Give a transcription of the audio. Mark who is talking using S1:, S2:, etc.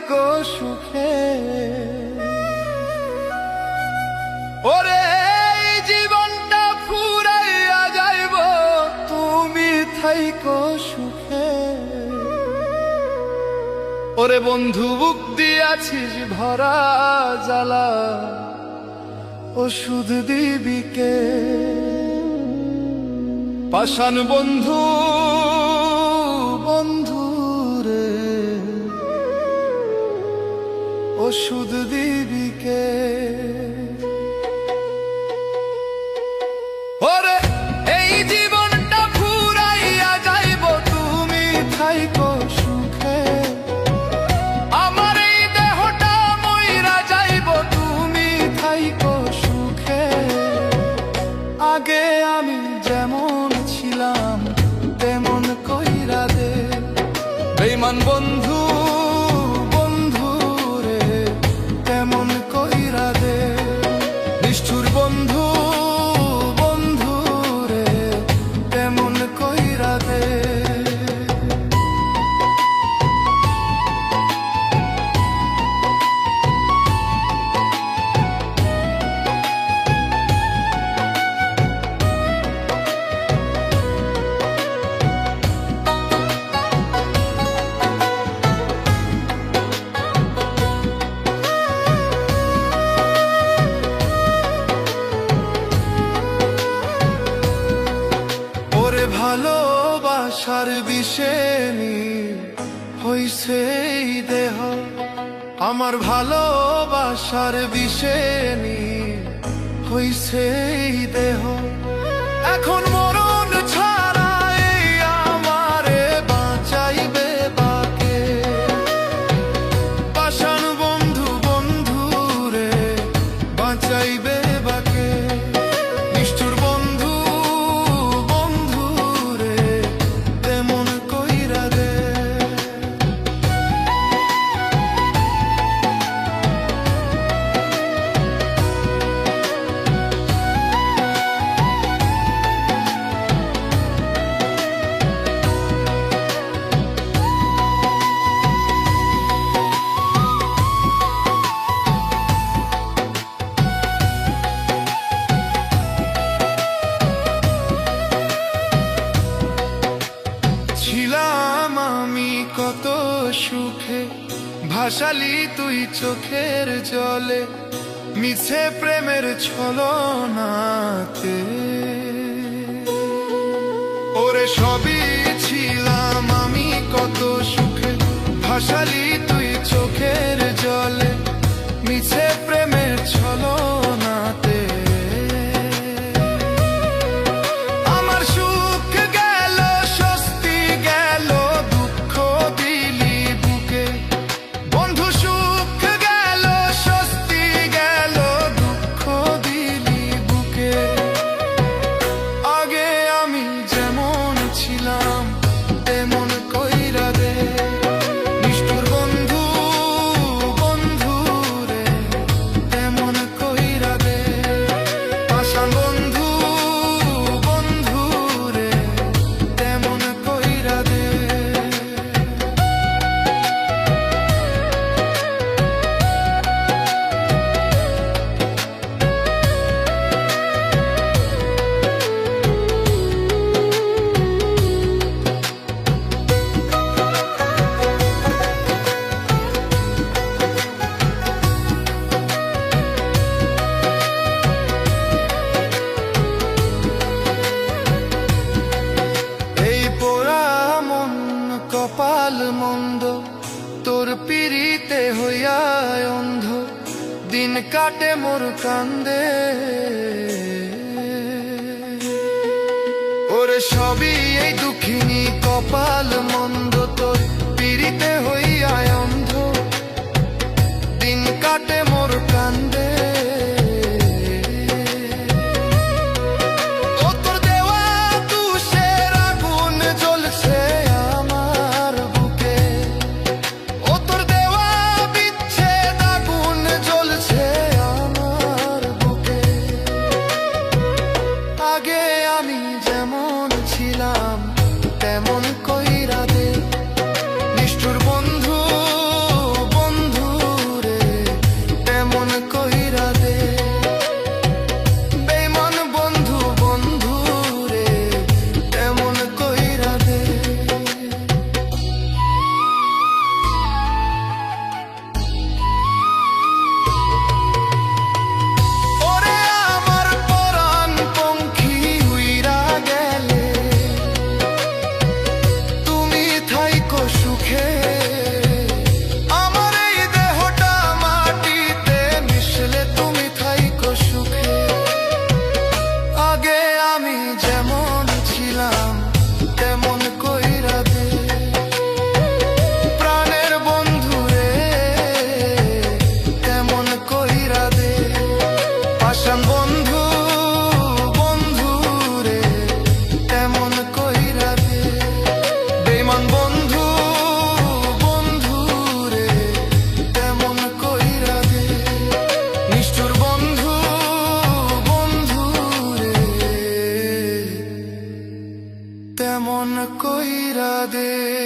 S1: থাইকো সুখে। ওরে জীবনটা ফুরাইয়া যাইব, তুমি থাইকো সুখে। ওরে বন্ধু, বুক দিয়াছিস ভরা জ্বালা, ওষুধ দিবিকে পাষাণ বন্ধু ওষুধ দিবিকে। ওরে, এই জীবনটা ফুরাইয়া যাইব, তুমি থাইকো সুখে। আমার এই দেহটা মইরা যাইব, তুমি থাইকো সুখে। আগে আমি যেমন ছিলাম, তেমন কইরা দে। বেইমান বন্ধু এই দেহ। আমার ভালোবাসার বিষে হইছে এই দেহ। এখন কত সুখে ভাসালি তুই চোখের জলে, মিছে প্রেমের ছলনাতে। ওরে সবই ছিলাম আমি কত সুখে, ভাসালি তুই চোখের জলে। কাটে মোর কান্দে। ওরে সবই এই দুঃখিনী কপাল মন্দ। তেমন কইরা দে।